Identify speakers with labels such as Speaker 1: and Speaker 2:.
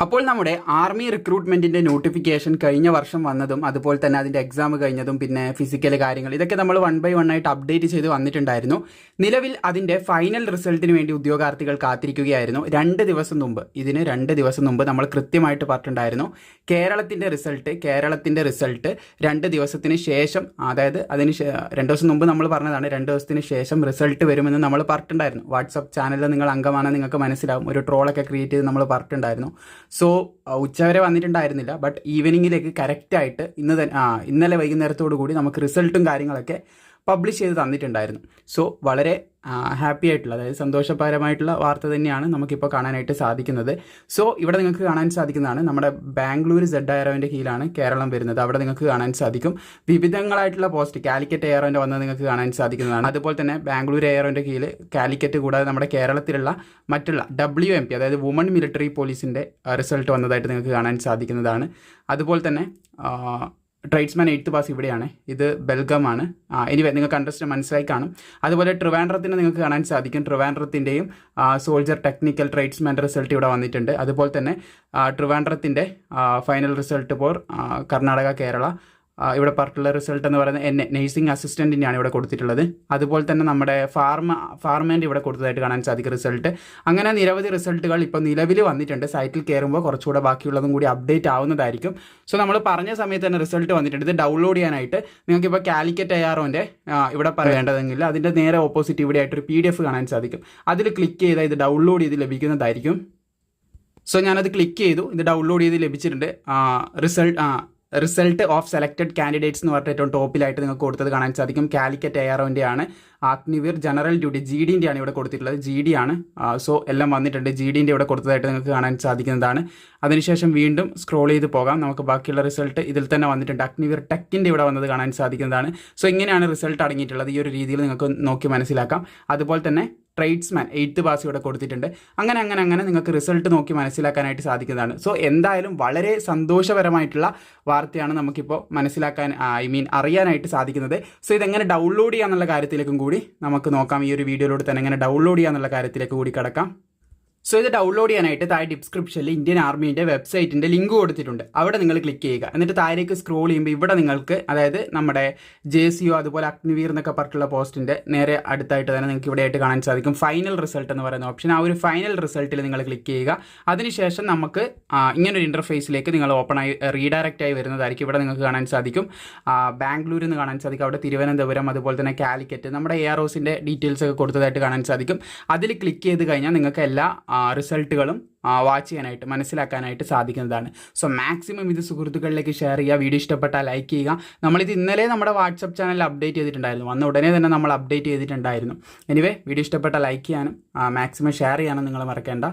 Speaker 1: അപ്പോൾ നമ്മുടെ army റിക്രൂട്ട്മെന്റിന്റെ notification കഴിഞ്ഞ വർഷം വന്നതും അതുപോലെ തന്നെ അതിന്റെ എക്സാം കഴിഞ്ഞതും പിന്നെ ഫിസിക്കൽ കാര്യങ്ങൾ ഇതൊക്കെ നമ്മൾ വൺ ബൈ വൺ ആയിട്ട് അപ്ഡേറ്റ് ചെയ്ത് വന്നിട്ടുണ്ടായിരുന്നു. നിലവിൽ അതിന്റെ ഫൈനൽ റിസൾട്ടിന് വേണ്ടി ഉദ്യോഗാർത്ഥികൾ കാത്തിരിക്കുകയായിരുന്നു. രണ്ട് ദിവസം മുമ്പ് ഇതിന് രണ്ട് ദിവസം മുമ്പ് നമ്മൾ കൃത്യമായിട്ട് പറഞ്ഞിട്ടുണ്ടായിരുന്നു. കേരളത്തിന്റെ റിസൾട്ട് കേരളത്തിന്റെ റിസൾട്ട് രണ്ട് ദിവസത്തിന് ശേഷം അതായത് അതിന് രണ്ട് ദിവസം മുമ്പ് നമ്മൾ പറഞ്ഞതാണ് രണ്ട് ദിവസത്തിന് ശേഷം റിസൾട്ട് വരുമെന്ന് നമ്മൾ പറഞ്ഞിട്ടുണ്ടായിരുന്നു. വാട്സപ്പ് ചാനലിൽ നിങ്ങൾ അംഗമാണെന്ന് നിങ്ങൾക്ക് മനസ്സിലാവും. ഒരു ട്രോളൊക്കെ ക്രിയേറ്റ് ചെയ്ത് നമ്മൾ പറഞ്ഞിട്ടുണ്ടായിരുന്നു. സോ ഉച്ചവരെ വന്നിട്ടുണ്ടായിരുന്നില്ല. ബട്ട് ഈവനിങ്ങിലേക്ക് കറക്റ്റായിട്ട് ഇന്ന് തന്നെ ഇന്നലെ വൈകുന്നേരത്തോടു കൂടി നമുക്ക് റിസൾട്ടും കാര്യങ്ങളൊക്കെ പബ്ലിഷ് ചെയ്ത് തന്നിട്ടുണ്ടായിരുന്നു. സോ വളരെ ഹാപ്പി ആയിട്ടുള്ള അതായത് സന്തോഷപരമായിട്ടുള്ള വാർത്ത തന്നെയാണ് നമുക്കിപ്പോൾ കാണാനായിട്ട് സാധിക്കുന്നത്. സോ ഇവിടെ നിങ്ങൾക്ക് കാണാൻ സാധിക്കുന്നതാണ് നമ്മുടെ ബാംഗ്ലൂർ സെഡ് എയറോവിന്റെ കീഴിലാണ് കേരളം വരുന്നത്. അവിടെ നിങ്ങൾക്ക് കാണാൻ സാധിക്കും. വിവിധങ്ങളായിട്ടുള്ള പോസ്റ്റ് കാലിക്കറ്റ് എയറോന്റെ വന്നത് നിങ്ങൾക്ക് കാണാൻ സാധിക്കുന്നതാണ്. അതുപോലെ തന്നെ ബാംഗ്ലൂർ എയറോന്റെ കീഴിൽ കാലിക്കറ്റ് കൂടാതെ നമ്മുടെ കേരളത്തിലുള്ള മറ്റുള്ള ഡബ്ല്യു എം പി അതായത് വുമൺ മിലിറ്ററി പോലീസിന്റെ റിസൾട്ട് വന്നതായിട്ട് നിങ്ങൾക്ക് കാണാൻ സാധിക്കുന്നതാണ്. അതുപോലെ തന്നെ ട്രേഡ്സ്മാൻ എയ്ത്ത് പാസ് ഇവിടെയാണ്. ഇത് ബെൽഗമാണ്. എനിവേ നിങ്ങൾക്ക് അണ്ടർസ്റ്റാൻഡ് മനസ്സിലായി കാണും. അതുപോലെ ട്രിവാൻഡ്രത്തിന് നിങ്ങൾക്ക് കാണാൻ സാധിക്കും. ട്രിവാൻഡ്രത്തിന്റെയും സോൾജർ ടെക്നിക്കൽ ട്രേഡ്സ്മാന്റെ റിസൾട്ട് ഇവിടെ വന്നിട്ടുണ്ട്. അതുപോലെ തന്നെ ട്രിവാൻഡ്രത്തിന്റെ final result for Karnataka Kerala ഇവിടെ പറഞ്ഞിട്ടുള്ള റിസൾട്ട് എന്ന് പറയുന്നത് നേഴ്സിംഗ് അസിസ്റ്റന്റിന്റെയാണ് ഇവിടെ കൊടുത്തിട്ടുള്ളത്. അതുപോലെ തന്നെ നമ്മുടെ ഫാർമ ഫാർമേന്റെ ഇവിടെ കൊടുത്തതായിട്ട് കാണാൻ സാധിക്കും റിസൾട്ട് അങ്ങനെ നിരവധി റിസൾട്ടുകൾ ഇപ്പോൾ നിലവിൽ വന്നിട്ടുണ്ട്. സൈറ്റിൽ കയറുമ്പോൾ കുറച്ചുകൂടെ ബാക്കിയുള്ളതും കൂടി അപ്ഡേറ്റ് ആവുന്നതായിരിക്കും. സോ നമ്മൾ പറഞ്ഞ സമയത്ത് തന്നെ റിസൾട്ട് വന്നിട്ടുണ്ട്. ഇത് ഡൗൺലോഡ് ചെയ്യാനായിട്ട് നിങ്ങൾക്കിപ്പോൾ കാലിക്കറ്റ് അയാറോന്റെ ഇവിടെ പറയേണ്ടതെങ്കിൽ അതിന്റെ നേരെ ഓപ്പോസിറ്റ് ഇവിടെ ആയിട്ടൊരു പി ഡി എഫ് കാണാൻ സാധിക്കും. അതിൽ ക്ലിക്ക് ചെയ്താൽ ഇത് ഡൗൺലോഡ് ചെയ്ത് ലഭിക്കുന്നതായിരിക്കും. സോ ഞാനത് ക്ലിക്ക് ചെയ്തു. ഇത് ഡൗൺലോഡ് ചെയ്ത് ലഭിച്ചിട്ടുണ്ട്. Result result of selected candidates എന്ന് പറഞ്ഞിട്ട് ഏറ്റവും ടോപ്പിലായിട്ട് നിങ്ങൾക്ക് കൊടുത്തത് കാണാൻ സാധിക്കും. കാലിക്കറ്റ് എയറോന്റെ ആണ്. അഗ്നിവീർ ജനറൽ ഡ്യൂട്ടി ജി ഡിന്റെ ആണ് ഇവിടെ കൊടുത്തിട്ടുള്ളത്. ജി ഡി ആണ്. സോ എല്ലാം വന്നിട്ടുണ്ട്. ജി ഡിന്റെ ഇവിടെ കൊടുത്തതായിട്ട് നിങ്ങൾക്ക് കാണാൻ സാധിക്കുന്നതാണ്. അതിനുശേഷം വീണ്ടും സ്ക്രോൾ ചെയ്ത് പോകാം. നമുക്ക് ബാക്കിയുള്ള റിസൾട്ട് ഇതിൽ തന്നെ വന്നിട്ടുണ്ട്. അഗ്നിവീർ ടെക്കിന്റെ ഇവിടെ വന്നത് കാണാൻ സാധിക്കുന്നതാണ്. സോ ഇങ്ങനെയാണ് റിസൾട്ട് അടങ്ങിയിട്ടുള്ളത്. ഈ ഒരു രീതിയിൽ നിങ്ങൾക്ക് നോക്കി മനസ്സിലാക്കാം. അതുപോലെ തന്നെ ട്രേഡ്സ്മാൻ എയ്ത്ത് പാസ് ഇവിടെ കൊടുത്തിട്ടുണ്ട്. അങ്ങനെ അങ്ങനെ അങ്ങനെ നിങ്ങൾക്ക് റിസൾട്ട് നോക്കി മനസ്സിലാക്കാനായിട്ട് സാധിക്കുന്നതാണ്. സോ എന്തായാലും വളരെ സന്തോഷപരമായിട്ടുള്ള വാർത്തയാണ് നമുക്കിപ്പോൾ മനസ്സിലാക്കാൻ ഐ മീൻ അറിയാനായിട്ട് സാധിക്കുന്നത്. സോ ഇതെങ്ങനെ ഡൗൺലോഡ് ചെയ്യാന്നുള്ള കാര്യത്തിലേക്കും കൂടി നമുക്ക് നോക്കാം. ഈ ഒരു വീഡിയോയിലൂടെ തന്നെ എങ്ങനെ ഡൗൺലോഡ് ചെയ്യാന്നുള്ള കാര്യത്തിലേക്ക് കൂടി കിടക്കാം. സോ ഇത് ഡൗൺലോഡ് ചെയ്യാനായിട്ട് താഴെ ഡിസ്ക്രിപ്ഷനിൽ ഇന്ത്യൻ ആർമീന്റെ വെബ്സൈറ്റിന്റെ ലിങ്ക് കൊടുത്തിട്ടുണ്ട്. അവിടെ നിങ്ങൾ ക്ലിക്ക് ചെയ്യുക. എന്നിട്ട് താഴേക്ക് സ്ക്രോൾ ചെയ്യുമ്പോൾ ഇവിടെ നിങ്ങൾക്ക് അതായത് നമ്മുടെ ജെ സി ഒ അതുപോലെ അഗ്നിവീർ എന്നൊക്കെ പറഞ്ഞിട്ടുള്ള പോസ്റ്റിന്റെ നേരെ അടുത്തായിട്ട് തന്നെ നിങ്ങൾക്ക് ഇവിടെ ആയിട്ട് കാണാൻ സാധിക്കും. ഫൈനൽ റിസൾട്ട് എന്ന് പറയുന്ന ഓപ്ഷൻ ആ ഒരു ഫൈനൽ റിസൾട്ടിൽ നിങ്ങൾ ക്ലിക്ക് ചെയ്യുക. അതിനുശേഷം നമുക്ക് ഇങ്ങനൊരു ഇന്റർഫേസിലേക്ക് നിങ്ങൾ ഓപ്പൺ ആയി റീഡയറക്റ്റ് ആയി വരുന്നതായിരിക്കും ഇവിടെ നിങ്ങൾക്ക് കാണാൻ സാധിക്കും. ബാംഗ്ലൂരിൽ നിന്ന് കാണാൻ സാധിക്കും. അവിടെ തിരുവനന്തപുരം അതുപോലെ തന്നെ കാലിക്കറ്റ് നമ്മുടെ എ ആർ ഒസിന്റെ ഡീറ്റെയിൽസ് ഒക്കെ കൊടുത്തതായിട്ട് കാണാൻ സാധിക്കും. അതിൽ ക്ലിക്ക് ചെയ്ത് കഴിഞ്ഞാൽ നിങ്ങൾക്ക് എല്ലാ റിസൾട്ടുകളും വാച്ച് ചെയ്യാനായിട്ട് മനസ്സിലാക്കാനായിട്ട് സാധിക്കുന്നതാണ്. സോ മാക്സിമം ഇത് സുഹൃത്തുക്കളിലേക്ക് ഷെയർ ചെയ്യുക. വീഡിയോ ഇഷ്ടപ്പെട്ടാൽ ലൈക്ക് ചെയ്യുക. നമ്മളിത് ഇന്നലെ നമ്മുടെ വാട്സപ്പ് ചാനൽ അപ്ഡേറ്റ് ചെയ്തിട്ടുണ്ടായിരുന്നു. വന്ന ഉടനെ തന്നെ നമ്മൾ അപ്ഡേറ്റ് ചെയ്തിട്ടുണ്ടായിരുന്നു. എനിവേ വീഡിയോ ഇഷ്ടപ്പെട്ടാൽ ലൈക്ക് ചെയ്യാനും മാക്സിമം ഷെയർ ചെയ്യാനും നിങ്ങൾ മറക്കേണ്ട.